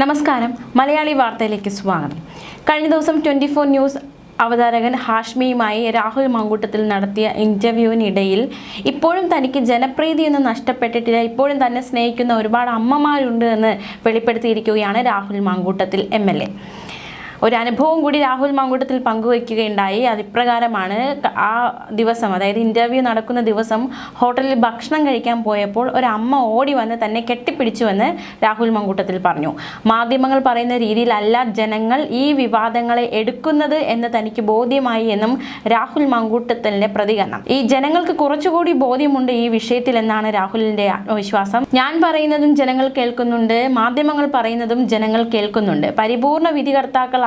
നമസ്കാരം. മലയാളി വാർത്തയിലേക്ക് സ്വാഗതം. കഴിഞ്ഞ ദിവസം ട്വന്റി ഫോർ ന്യൂസ് അവതാരകൻ ഹാഷ്മിയുമായി രാഹുൽ മങ്കൂട്ടത്തിൽ നടത്തിയ ഇന്റർവ്യൂവിനിടയിൽ ഇപ്പോഴും തനിക്ക് ജനപ്രീതിയൊന്നും നഷ്ടപ്പെട്ടിട്ടില്ല. ഇപ്പോഴും തന്നെ സ്നേഹിക്കുന്ന ഒരുപാട് അമ്മമാരുണ്ട് എന്ന് വെളിപ്പെടുത്തിയിരിക്കുകയാണ് രാഹുൽ മങ്കൂട്ടത്തിൽ എം. ഒരു അനുഭവം കൂടി രാഹുൽ മങ്കൂട്ടത്തിൽ പങ്കുവയ്ക്കുകയുണ്ടായി. അതിപ്രകാരമാണ് ആ ദിവസം അതായത് ഇന്റർവ്യൂ നടക്കുന്ന ദിവസം ഹോട്ടലിൽ ഭക്ഷണം കഴിക്കാൻ പോയപ്പോൾ ഒരു അമ്മ ഓടി വന്ന് തന്നെ കെട്ടിപ്പിടിച്ചുവെന്ന് രാഹുൽ മങ്കൂട്ടത്തിൽ പറഞ്ഞു. മാധ്യമങ്ങൾ പറയുന്ന രീതിയിലല്ല ജനങ്ങൾ ഈ വിവാദങ്ങളെ എടുക്കുന്നത് എന്ന് തനിക്ക് ബോധ്യമായി എന്നും രാഹുൽ മങ്കൂട്ടത്തിന്റെ പ്രതികരണം. ഈ ജനങ്ങൾക്ക് കുറച്ചുകൂടി ബോധ്യമുണ്ട് ഈ വിഷയത്തിൽ എന്നാണ് രാഹുലിന്റെ ആത്മവിശ്വാസം. ഞാൻ പറയുന്നതും ജനങ്ങൾ കേൾക്കുന്നുണ്ട് മാധ്യമങ്ങൾ പറയുന്നതും ജനങ്ങൾ കേൾക്കുന്നുണ്ട്. പരിപൂർണ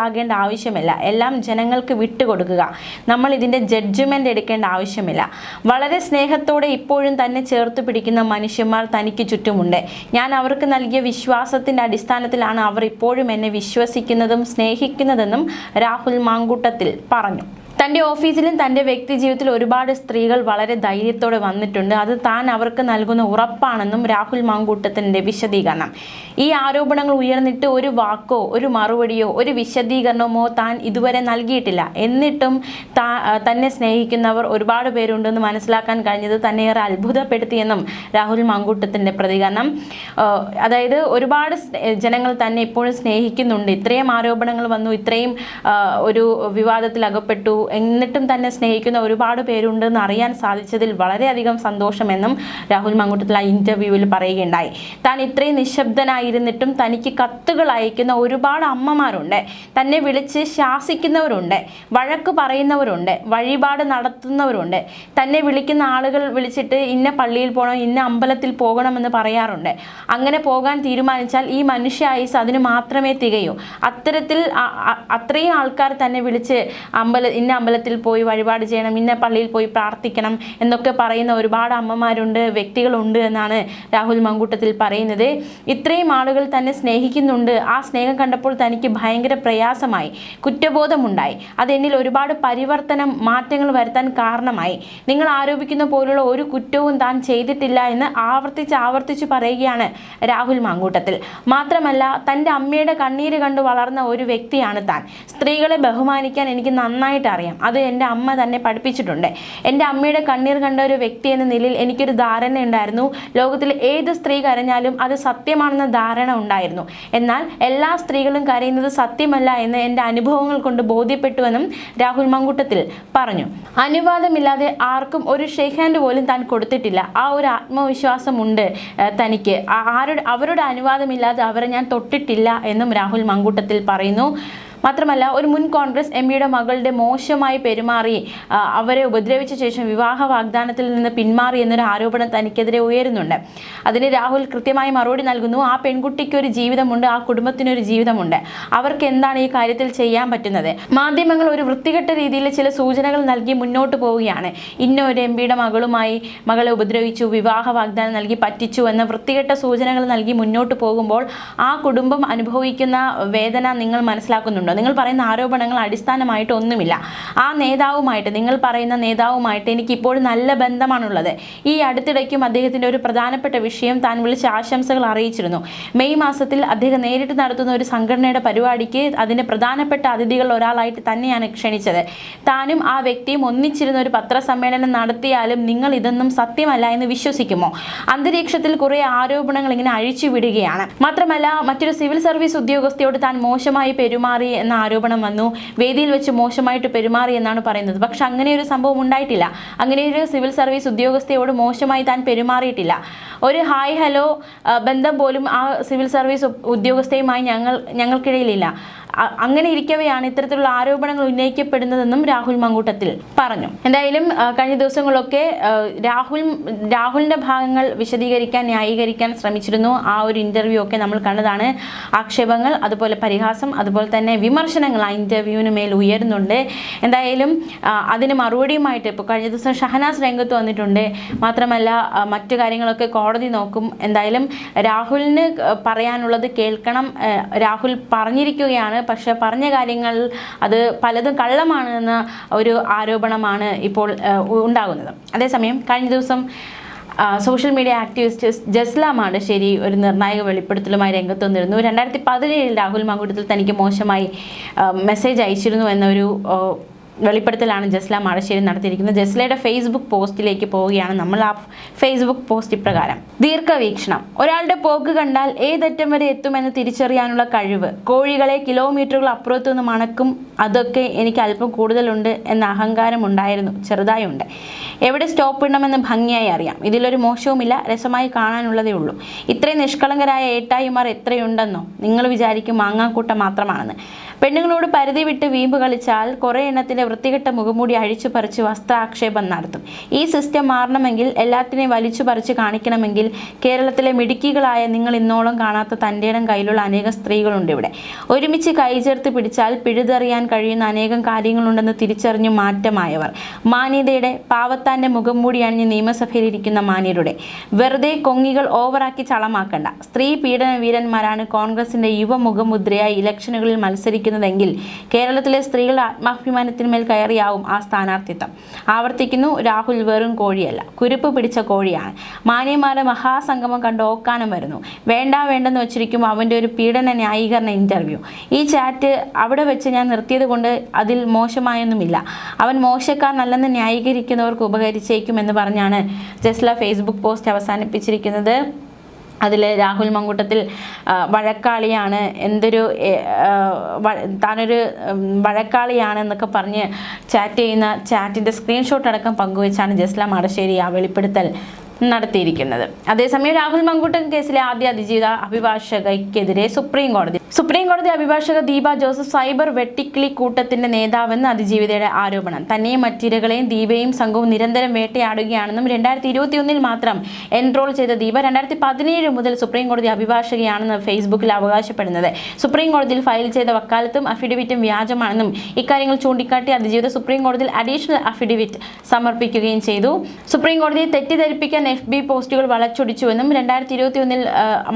വിധികർത്താക്കളാകേണ്ട ആവശ്യമില്ല. എല്ലാം ജനങ്ങൾക്ക് വിട്ടുകൊടുക്കുക. നമ്മൾ ഇതിന്റെ ജഡ്ജ്മെന്റ് എടുക്കേണ്ട ആവശ്യമില്ല. വളരെ സ്നേഹത്തോടെ ഇപ്പോഴും തന്നെ ചേർത്ത് പിടിക്കുന്ന മനുഷ്യന്മാർ തനിക്ക് ചുറ്റുമുണ്ട്. ഞാൻ അവർക്ക് നൽകിയ വിശ്വാസത്തിന്റെ അടിസ്ഥാനത്തിലാണ് അവർ ഇപ്പോഴും എന്നെ വിശ്വസിക്കുന്നതും സ്നേഹിക്കുന്നതെന്നും രാഹുൽ മാങ്കൂട്ടത്തിൽ പറഞ്ഞു. തന്റെ ഓഫീസിലും തന്റെ വ്യക്തി ജീവിതത്തിൽ ഒരുപാട് സ്ത്രീകൾ വളരെ ധൈര്യത്തോടെ വന്നിട്ടുണ്ട്. അത് താൻ അവർക്ക് നൽകുന്ന ഉറപ്പാണെന്നും രാഹുൽ മാങ്കൂട്ടത്തിന്റെ വിശദീകരണം. ഈ ആരോപണങ്ങൾ ഉയർന്നിട്ട് ഒരു വാക്കോ ഒരു മറുപടിയോ ഒരു വിശദീകരണമോ താൻ ഇതുവരെ നൽകിയിട്ടില്ല. എന്നിട്ടും തന്നെ സ്നേഹിക്കുന്നവർ ഒരുപാട് പേരുണ്ടെന്ന് മനസ്സിലാക്കാൻ കഴിഞ്ഞത് തന്നെ ഏറെ അത്ഭുതപ്പെടുത്തിയെന്നും രാഹുൽ മാങ്കൂട്ടത്തിന്റെ പ്രതികരണം. അതായത് ഒരുപാട് ജനങ്ങൾ തന്നെ ഇപ്പോഴും സ്നേഹിക്കുന്നുണ്ട്. ഇത്രയും ആരോപണങ്ങൾ വന്നു ഇത്രയും ഒരു വിവാദത്തിൽ അകപ്പെട്ടു എന്നിട്ടും തന്നെ സ്നേഹിക്കുന്ന ഒരുപാട് പേരുണ്ടെന്ന് അറിയാൻ സാധിച്ചതിൽ വളരെയധികം സന്തോഷമെന്നും രാഹുൽ മങ്കുട്ടത്തിൽ ആ ഇന്റർവ്യൂവിൽ പറയുകയുണ്ടായി. താൻ ഇത്രയും നിശബ്ദനായിരുന്നിട്ടും തനിക്ക് കത്തുകൾ അയക്കുന്ന ഒരുപാട് അമ്മമാരുണ്ട്. തന്നെ വിളിച്ച് ശാസിക്കുന്നവരുണ്ട്. വഴക്ക് പറയുന്നവരുണ്ട്. വഴിപാട് നടത്തുന്നവരുണ്ട്. തന്നെ വിളിക്കുന്ന ആളുകൾ വിളിച്ചിട്ട് ഇന്ന പള്ളിയിൽ പോകണം ഇന്ന അമ്പലത്തിൽ പോകണമെന്ന് പറയാറുണ്ട്. അങ്ങനെ പോകാൻ തീരുമാനിച്ചാൽ ഈ മനുഷ്യ ആയുസ് അതിന് മാത്രമേ തികയൂ. അത്തരത്തിൽ അത്രയും ആൾക്കാർ തന്നെ വിളിച്ച് അമ്പല ഇന്ന അമ്പലത്തിൽ പോയി വഴിപാട് ചെയ്യണം ഇന്ന പള്ളിയിൽ പോയി പ്രാർത്ഥിക്കണം എന്നൊക്കെ പറയുന്ന ഒരുപാട് അമ്മമാരുണ്ട് വ്യക്തികളുണ്ട് എന്നാണ് രാഹുൽ മങ്കൂട്ടത്തിൽ പറയുന്നത്. ഇത്രയും ആളുകൾ തന്നെ സ്നേഹിക്കുന്നുണ്ട്. ആ സ്നേഹം കണ്ടപ്പോൾ തനിക്ക് ഭയങ്കര പ്രയാസമായി കുറ്റബോധമുണ്ടായി. അതെന്നിൽ ഒരുപാട് പരിവർത്തനം മാറ്റങ്ങൾ വരുത്താൻ കാരണമായി. നിങ്ങൾ ആരോപിക്കുന്ന പോലുള്ള ഒരു കുറ്റവും താൻ ചെയ്തിട്ടില്ല എന്ന് ആവർത്തിച്ച് ആവർത്തിച്ച് പറയുകയാണ് രാഹുൽ മാങ്കൂട്ടത്തിൽ. മാത്രമല്ല തന്റെ അമ്മയുടെ കണ്ണീര് കണ്ട് വളർന്ന ഒരു വ്യക്തിയാണ് താൻ. സ്ത്രീകളെ ബഹുമാനിക്കാൻ എനിക്ക് നന്നായിട്ട് അറിയാം. അത് എന്റെ അമ്മ തന്നെ പഠിപ്പിച്ചിട്ടുണ്ട്. എന്റെ അമ്മയുടെ കണ്ണീർ കണ്ട ഒരു വ്യക്തി എന്ന നിലയിൽ എനിക്കൊരു ധാരണ ഉണ്ടായിരുന്നു. ലോകത്തിൽ ഏത് സ്ത്രീ കരഞ്ഞാലും അത് സത്യമാണെന്ന ധാരണ ഉണ്ടായിരുന്നു. എന്നാൽ എല്ലാ സ്ത്രീകളും കരയുന്നത് സത്യമല്ല എന്ന് എന്റെ അനുഭവങ്ങൾ കൊണ്ട് ബോധ്യപ്പെട്ടുവെന്നും രാഹുൽ മങ്കുട്ടത്തിൽ പറഞ്ഞു. അനുവാദമില്ലാതെ ആർക്കും ഒരു ഷെയ്ക്ക് ഹാൻഡ് പോലും താൻ കൊടുത്തിട്ടില്ല. ആ ഒരു ആത്മവിശ്വാസമുണ്ട് തനിക്ക്. ആരുടെ അവരുടെ അനുവാദമില്ലാതെ അവരെ ഞാൻ തൊട്ടിട്ടില്ല എന്നും രാഹുൽ മങ്കൂട്ടത്തിൽ പറയുന്നു. മാത്രമല്ല ഒരു മുൻ കോൺഗ്രസ് എം പിയുടെ മകളുടെ മോശമായി പെരുമാറി അവരെ ഉപദ്രവിച്ച ശേഷം വിവാഹ വാഗ്ദാനത്തിൽ നിന്ന് പിന്മാറി എന്നൊരു ആരോപണം തനിക്കെതിരെ ഉയരുന്നുണ്ട്. അതിന് രാഹുൽ കൃത്യമായി മറുപടി നൽകുന്നു ആ പെൺകുട്ടിക്ക് ഒരു ജീവിതമുണ്ട് ആ കുടുംബത്തിനൊരു ജീവിതമുണ്ട്. അവർക്ക് എന്താണ് ഈ കാര്യത്തിൽ ചെയ്യാൻ പറ്റുന്നത്? മാധ്യമങ്ങൾ ഒരു വൃത്തികെട്ട രീതിയിൽ ചില സൂചനകൾ നൽകി മുന്നോട്ട് പോവുകയാണ്. ഇന്ന ഒരു എം പിയുടെ മകളുമായി മകളെ ഉപദ്രവിച്ചു വിവാഹ വാഗ്ദാനം നൽകി പറ്റിച്ചു എന്ന വൃത്തികെട്ട സൂചനകൾ നൽകി മുന്നോട്ട് പോകുമ്പോൾ ആ കുടുംബം അനുഭവിക്കുന്ന വേദന നിങ്ങൾ മനസ്സിലാക്കുന്നുണ്ടോ? നിങ്ങൾ പറയുന്ന ആരോപണങ്ങൾ അടിസ്ഥാനമായിട്ട് ഒന്നുമില്ല ആ നേതാവുമായിട്ട് നിങ്ങൾ പറയുന്ന നേതാവുമായിട്ട് എനിക്ക് ഇപ്പോൾ നല്ല ബന്ധമാണുള്ളത്. ഈ അടുത്തിടയ്ക്കും അദ്ദേഹത്തിന്റെ ഒരു പ്രധാനപ്പെട്ട വിഷയം താൻ വിളിച്ച് ആശംസകൾ അറിയിച്ചിരുന്നു. മെയ് മാസത്തിൽ അദ്ദേഹം നേരിട്ട് നടത്തുന്ന ഒരു സംഘടനയുടെ പരിപാടിക്ക് അതിന്റെ പ്രധാനപ്പെട്ട അതിഥികൾ ഒരാളായിട്ട് തന്നെയാണ് ക്ഷണിച്ചത്. താനും ആ വ്യക്തിയും ഒന്നിച്ചിരുന്ന ഒരു പത്രസമ്മേളനം നടത്തിയാലും നിങ്ങൾ ഇതൊന്നും സത്യമല്ല എന്ന് വിശ്വസിക്കുമോ? അന്തരീക്ഷത്തിൽ കുറെ ആരോപണങ്ങൾ ഇങ്ങനെ അഴിച്ചു വിടുകയാണ്. മാത്രമല്ല മറ്റൊരു സിവിൽ സർവീസ് ഉദ്യോഗസ്ഥയോട് താൻ മോശമായി പെരുമാറി എന്ന ആരോപണം വന്നു. വേദിയിൽ വെച്ച് മോശമായിട്ട് പെരുമാറി എന്നാണ് പറയുന്നത്. പക്ഷെ അങ്ങനെ ഒരു സംഭവം ഉണ്ടായിട്ടില്ല. അങ്ങനെ ഒരു സിവിൽ സർവീസ് ഉദ്യോഗസ്ഥയോട് മോശമായി താൻ പെരുമാറിയിട്ടില്ല. ഒരു ഹായ് ഹലോ ബന്ധം പോലും ആ സിവിൽ സർവീസ് ഉദ്യോഗസ്ഥയുമായി ഞങ്ങൾ ഞങ്ങൾക്കിടയിലില്ല. അങ്ങനെ ഇരിക്കവെയാണ് ഇത്തരത്തിലുള്ള ആരോപണങ്ങൾ ഉന്നയിക്കപ്പെടുന്നതെന്നും രാഹുൽ മങ്കൂട്ടത്തിൽ പറഞ്ഞു. എന്തായാലും കഴിഞ്ഞ ദിവസങ്ങളൊക്കെ രാഹുൽ രാഹുലിന്റെ ഭാഗങ്ങൾ വിശദീകരിക്കാൻ ന്യായീകരിക്കാൻ ശ്രമിച്ചിരുന്നു. ആ ഒരു ഇന്റർവ്യൂ ഒക്കെ നമ്മൾ കണ്ടതാണ്. ആക്ഷേപങ്ങൾ അതുപോലെ പരിഹാസം അതുപോലെ തന്നെ വിമർശനങ്ങൾ ആ ഇന്റർവ്യൂവിന് മേൽ ഉയരുന്നുണ്ട്. എന്തായാലും അതിന് മറുപടിയുമായിട്ട് ഇപ്പോൾ കഴിഞ്ഞ ദിവസം ഷഹനാസ് രംഗത്ത് വന്നിട്ടുണ്ട്. മാത്രമല്ല മറ്റു കാര്യങ്ങളൊക്കെ കോടതി നോക്കും. എന്തായാലും രാഹുലിന് പറയാനുള്ളത് കേൾക്കണം. രാഹുൽ പറഞ്ഞിരിക്കുകയാണ്. പക്ഷെ പറഞ്ഞ കാര്യങ്ങൾ അത് പലതും കള്ളമാണ് എന്ന ഒരു ആരോപണമാണ് ഇപ്പോൾ ഉണ്ടാകുന്നത്. അതേസമയം കഴിഞ്ഞ ദിവസം സോഷ്യൽ മീഡിയ ആക്ടിവിസ്റ്റ് ജസ്ലാമാണ് ശരി ഒരു നിർണായക വെളിപ്പെടുത്തലുമായി രംഗത്ത് വന്നിരുന്നു രണ്ടായിരത്തി പതിനേഴിൽ രാഹുൽ മാങ്കൂട്ടത്തിൽ തനിക്ക് മോശമായി മെസ്സേജ് അയച്ചിരുന്നു എന്നൊരു വെളിപ്പെടുത്തലാണ് ജസ്ല മാടശ്ശേരി നടത്തിയിരിക്കുന്നത്. ജസ്ലയുടെ ഫേസ്ബുക്ക് പോസ്റ്റിലേക്ക് പോവുകയാണ് നമ്മൾ. ആ ഫേസ്ബുക്ക് പോസ്റ്റ് ഇപ്രകാരം. ദീർഘവീക്ഷണം. ഒരാളുടെ പോക്ക് കണ്ടാൽ ഏതറ്റം വരെ എത്തുമെന്ന് തിരിച്ചറിയാനുള്ള കഴിവ്. കോഴികളെ കിലോമീറ്ററുകൾ അപ്പുറത്തു നിന്ന് മണക്കും. അതൊക്കെ എനിക്ക് അല്പം കൂടുതലുണ്ട് എന്ന അഹങ്കാരം ഉണ്ടായിരുന്നു. ചെറുതായി ഉണ്ട്. എവിടെ സ്റ്റോപ്പ് ഇടണമെന്ന് ഭംഗിയായി അറിയാം. ഇതിലൊരു മോശവുമില്ല രസമായി കാണാനുള്ളതേ ഉള്ളൂ. ഇത്രയും നിഷ്കളങ്കരായ ഏട്ടായിമാർ എത്രയുണ്ടെന്നോ നിങ്ങൾ വിചാരിക്കും മാങ്ങാക്കൂട്ടം മാത്രമാണെന്ന്. പെണ്ണുങ്ങളോട് പരിധി വിട്ട് വീമ്പ് കളിച്ചാൽ കുറേ എണ്ണത്തിന്റെ വൃത്തികെട്ട മുഖംമൂടി അഴിച്ചു പറിച്ച് വസ്ത്രാക്ഷേപം നടത്തും. ഈ സിസ്റ്റം മാറണമെങ്കിൽ എല്ലാത്തിനെയും വലിച്ചു പറിച്ച് കാണിക്കണമെങ്കിൽ കേരളത്തിലെ മിടുക്കികളായ നിങ്ങൾ ഇന്നോളം കാണാത്ത തന്റെയിടം കയ്യിലുള്ള അനേകം സ്ത്രീകളുണ്ട് ഇവിടെ. ഒരുമിച്ച് കൈചേർത്ത് പിടിച്ചാൽ പിഴുതെറിയാൻ കഴിയുന്ന അനേകം കാര്യങ്ങളുണ്ടെന്ന് തിരിച്ചറിഞ്ഞു മാറ്റമായവർ. മാന്യതയുടെ പാവത്താന്റെ മുഖം അണിഞ്ഞ് നിയമസഭയിലിരിക്കുന്ന മാന്യരുടെ. വെറുതെ കൊങ്ങികൾ ഓവറാക്കി ചളമാക്കണ്ട. സ്ത്രീ പീഡന വീരന്മാരാണ് കോൺഗ്രസിന്റെ യുവമുഖമുദ്രയായി ഇലക്ഷനുകളിൽ മത്സരിക്കുന്നതെങ്കിൽ കേരളത്തിലെ സ്ത്രീകളുടെ ആത്മാഭിമാനത്തിന്മേൽ കയറിയാവും ആ സ്ഥാനാർത്ഥിത്വം. ആവർത്തിക്കുന്നു രാഹുൽ വെറും കോഴിയല്ല കുരുപ്പ് പിടിച്ച കോഴിയാണ്. മാന്യന്മാരുടെ മഹാസംഗമം കണ്ട് ഓക്കാനം വരുന്നു. വേണ്ട വേണ്ടെന്ന് വെച്ചിരിക്കും അവന്റെ ഒരു പീഡന ന്യായീകരണ ഇന്റർവ്യൂ ഈ ചാറ്റ് അവിടെ വെച്ച് ഞാൻ നിർത്തിയത് കൊണ്ട് അതിൽ മോശമായൊന്നുമില്ല. അവൻ മോശക്കാരനല്ലെന്ന് ന്യായീകരിക്കുന്നവർക്ക് ഉപകരിച്ചേക്കും എന്ന് പറഞ്ഞാണ് ജസ്ല ഫേസ്ബുക്ക് പോസ്റ്റ് അവസാനിപ്പിച്ചിരിക്കുന്നത്. അതിൽ രാഹുൽ മങ്കൂട്ടത്തിൽ വഴക്കാളിയാണ്. എന്തൊരു താനൊരു വഴക്കാളിയാണ് എന്നൊക്കെ പറഞ്ഞ് ചാറ്റ് ചെയ്യുന്ന ചാറ്റിന്റെ സ്ക്രീൻഷോട്ട് അടക്കം പങ്കുവെച്ചാണ് ജസ്ല മാടശ്ശേരി ആ വെളിപ്പെടുത്തൽ. നടത്തിയിരിക്കുന്നത്. അതേസമയം രാഹുൽ മങ്കൂട്ടൻ കേസിലെ ആദ്യ അതിജീവിത അഭിഭാഷകയ്ക്കെതിരെ സുപ്രീം കോടതി സുപ്രീം കോടതി അഭിഭാഷക ദീപ ജോസഫ് സൈബർ വെട്ടിക്കിളി കൂട്ടത്തിന്റെ നേതാവെന്ന് അതിജീവിതയുടെ ആരോപണം. തന്നെയും മറ്റിരകളെയും ദീപയും സംഘവും നിരന്തരം വേട്ടയാടുകയാണെന്നും രണ്ടായിരത്തി ഇരുപത്തിയൊന്നിൽ മാത്രം എൻറോൾ ചെയ്ത ദീപ രണ്ടായിരത്തി പതിനേഴ് മുതൽ സുപ്രീം കോടതി അഭിഭാഷകയാണെന്ന് ഫേസ്ബുക്കിൽ അവകാശപ്പെടുന്നത്. സുപ്രീം കോടതിയിൽ ഫയൽ ചെയ്ത വക്കാലത്തും അഫിഡവിറ്റും വ്യാജമാണെന്നും ഇക്കാര്യങ്ങൾ ചൂണ്ടിക്കാട്ടി അതിജീവിത സുപ്രീം കോടതിയിൽ അഡീഷണൽ അഫിഡവിറ്റ് സമർപ്പിക്കുകയും ചെയ്തു. സുപ്രീം കോടതിയെ തെറ്റിദ്ധരിപ്പിക്കാൻ എഫ് ബി പോസ്റ്റുകൾ വളച്ചൊടിച്ചുവെന്നും രണ്ടായിരത്തി ഇരുപത്തി ഒന്നിൽ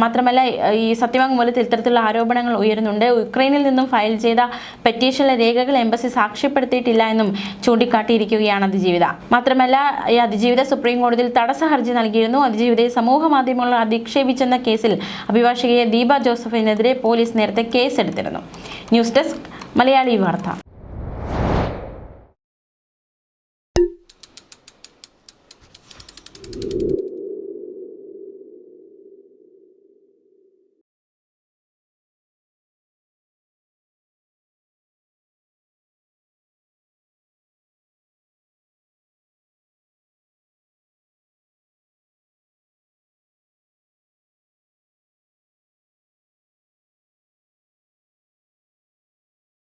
മാത്രമല്ല ഈ ഈ സത്യവാങ്മൂലത്തിൽ ഇത്തരത്തിലുള്ള ആരോപണങ്ങൾ ഉയരുന്നുണ്ട്. ഉക്രൈനിൽ നിന്നും ഫയൽ ചെയ്ത പെറ്റീഷനിലെ രേഖകൾ എംബസി സാക്ഷ്യപ്പെടുത്തിയിട്ടില്ല എന്നും ചൂണ്ടിക്കാട്ടിയിരിക്കുകയാണ് അതിജീവിത. മാത്രമല്ല ഈ അതിജീവിത സുപ്രീം കോടതിയിൽ തടസ്സ ഹർജി നൽകിയിരുന്നു. അതിജീവിതയെ സമൂഹ മാധ്യമങ്ങൾ അധിക്ഷേപിച്ചെന്ന കേസിൽ അഭിഭാഷകയെ ദീപ ജോസഫിനെതിരെ പോലീസ് നേരത്തെ കേസെടുത്തിരുന്നു. ന്യൂസ് ഡെസ്ക് മലയാളി വാർത്ത.